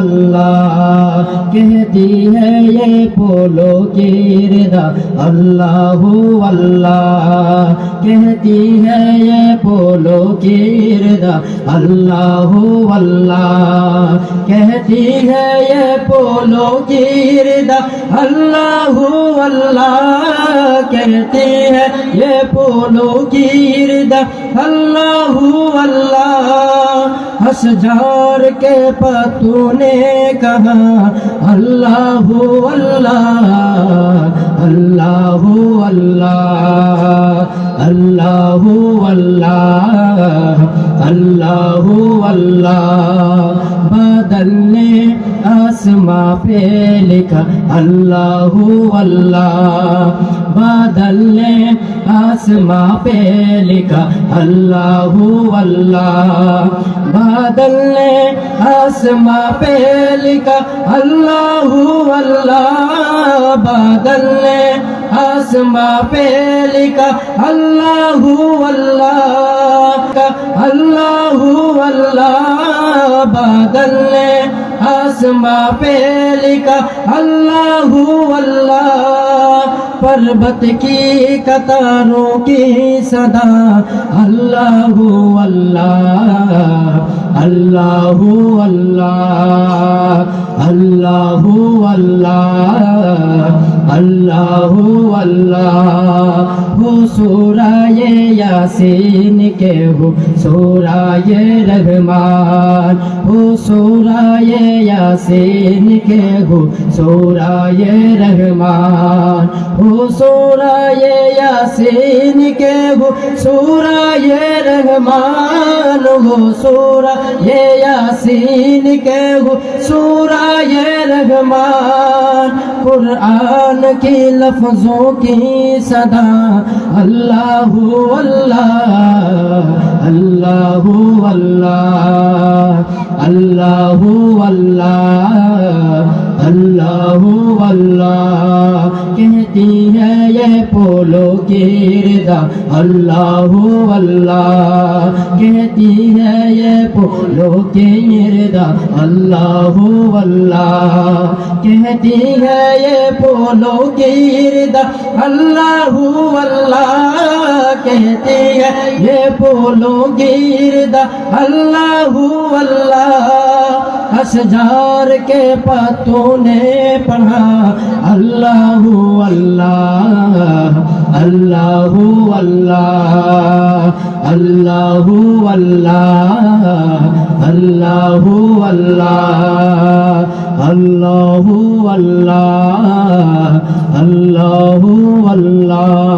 अल्लाह कहती है ये पोलो गिरदा अल्लाहु अल्लाह कहती है ये पोलो गिरदा अल्लाहु अल्लाह कहती है ये पोलो गिरदा अल्लाहु अल्लाह कहती है ये पोलो गिरदा अल्लाहु अल्लाह अशजार के पतू ने कहा अल्लाह हो अल्लाह अल्लाह हो अल्लाह अल्लाह हो अल्लाह अल्लाह हो अल्लाह बदलने আসমা পে লেখা, আল্লাহু আল্লাহ। বাদলে আসমা পে লেখা, আল্লাহু আল্লাহ। বাদলে আসমা পে লেখা, আল্লাহু আল্লাহ। বাদলে আসমা পে লেখা, আল্লাহু আল্লাহ। আল্লাহু আল্লাহ। বাদলে आसमां पे लिखा अल्लाह अल्लाह पर्वत की कतारों की सदा अल्लाह अल्लाह अल्लाह अल्लाह अल्लाह अल्लाह আল্লাহু আল্লাহু সুরায়ে ইয়াসিন, কেহু সুরায়ে রহমান। হু সুরায়ে ইয়াসিন, কেহু সুরায়ে রহমান। হু সুরায়ে ইয়াসিন, কেহু সুরায়ে রহমান। হু সুরায়ে ইয়াসিন, কেহু সুরায়ে রহমান। কুরআন قرآن کی لفظوں کی صدا اللہ ہو اللہ اللہ ہو اللہ اللہ ہو اللہ اللہ ہو اللہ है ये पोलो गिरदा अल्लाह अल्लाह कहती है ये पोलो गिरदा अल्लाह अल्लाह कहती है ये पोलो गिरदा अल्लाह अल्लाह कहती है ये पोलो गिरदा अल्लाह अल्लाह असजार के पत्तों ने पढ़ा अल्लाह अल्लाह अल्लाह अल्लाह अल्लाह अल्लाह अल्लाह अल्लाह अल्लाह अल्लाह अल्लाह अल्लाह